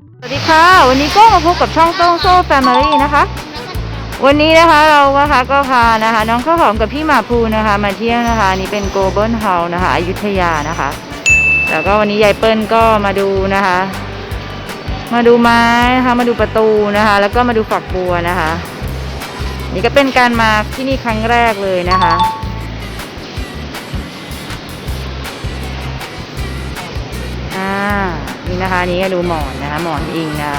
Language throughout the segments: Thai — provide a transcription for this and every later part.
สวัสดีค่ะ วันนี้ก็มาพบกับช่องโต้งโซ่แฟมิลี่นะคะ วันนี้นะคะเรานะคะก็พานะคะ น้องข้าวหอมกับพี่หมาภูนะคะ มาเที่ยวนะคะนี่เป็นโกลเบิลเฮาส์นะคะอยุธยานะคะ แล้วก็วันนี้ยายเปิ้ลก็มาดูนะคะ มาดูไม้นะคะมาดูประตูนะคะ แล้วก็มาดูฝักบัวนะคะ นี่ก็เป็นการมาที่นี่ครั้งแรกเลยนะคะ นะคะ นี่ก็ดูหมอนนะคะ หมอนอิงนะ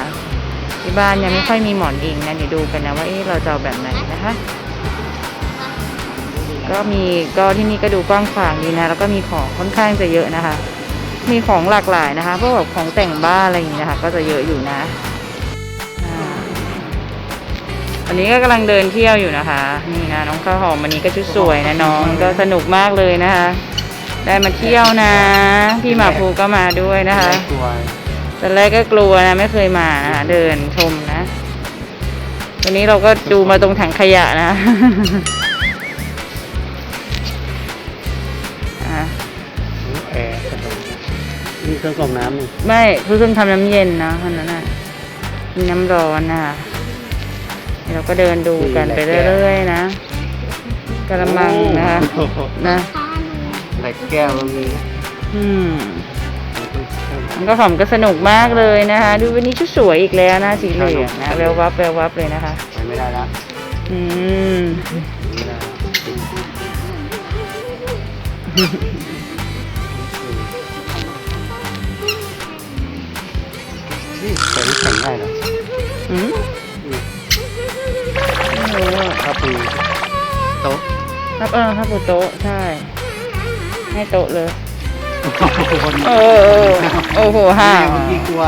ที่บ้านยังไม่ค่อยมีหมอนอิงนะเดี๋ยวดูกันนะว่าเอ๊ะเราจะเอาแบบไหนนะคะ ก็มีก็ที่นี่ก็ดูกว้างขวางดีนะ แล้วก็มีของค่อนข้างจะเยอะนะคะ มีของหลากหลายนะคะพวกแบบของแต่งบ้านอะไรอย่างนี้นะคะ ก็จะเยอะอยู่นะอันนี้ก็กำลังเดินเที่ยวอยู่นะคะ นี่นะน้องข้าวหอมวันนี้ก็ชุดสวยนะน้องก็สนุกมากเลยนะคะ ได้มาเที่ยวนะ พี่หมาภูก็มาด้วยนะคะตัวตอนแรกก็กลัวนะไม่เคยมานะคะเดินชมนะวันนี้เราก็ดูมาตรงถังขยะนะอะแอร์นี่เครื่องกรองน้ำนี่ไม่คือเครื่องทำน้ำเย็นนะอันนั้นน่ะมีน้ำร้อนนะคะนี่เราก็เดินดูกันไปเรื่อยๆนะกระมังนะคะโอ้โหนะไหลแก้วก็มีอืมมันก็หอมก็สนุกมากเลยนะคะ ดูวันนี้ชุดสวยอีกแล้วนะสีเหลืองนะแวววับแวววับเลยนะคะไปไม่ได้ละอืมไม่ได้ละนี่แต่นี่แข่งได้เหรออืมนี่ไม่รู้อะครับคือโต๊ะครับเออครับปูโต๊ะใช่ ให้โต๊ะเลย คนเออเออโอ้โหห่าเมื่อกี้กลัว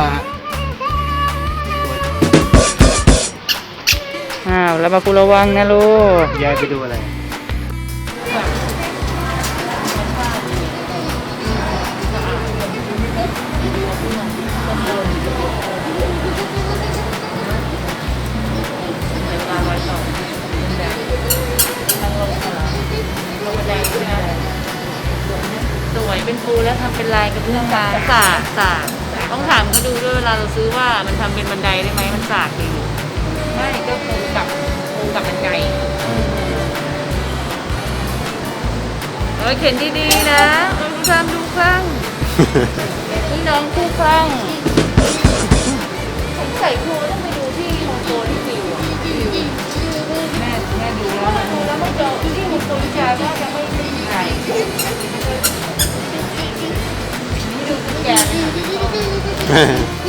ห่าวแล้วมาปูระวังนะลูก ยายไปดูอะไรส แล้วทำเป็นลายกระเบื้องมาสากสากต้องถามเขาดูด้วยเวลาเราซื้อว่ามันทำเป็นบันไดได้ไหมมันสากดีไม่ก็ปูกับปูกับบันไดเออเข็นดีๆนะดูทำดูคลั่งนี่น้องคู่คลั่ง Yeah.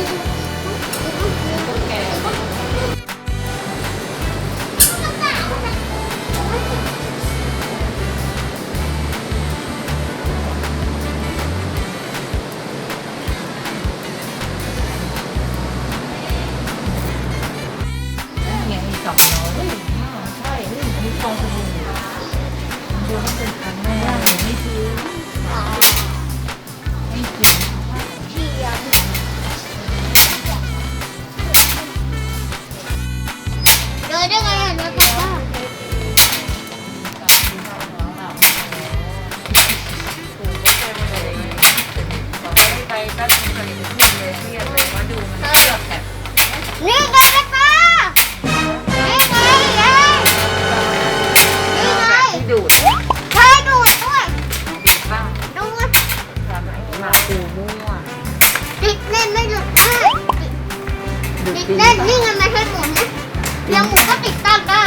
เพียงหมุนก็ติดตั้งได้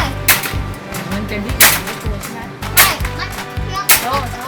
มันเป็นที่ติดที่ตัวใช่ไหมไม่มันเพียงโซ่โซ่อื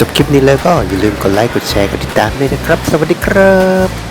จบคลิปนี้แล้วก็อย่าลืมกดไลค์กดแชร์กดติดตามด้วยนะครับ สวัสดีครับ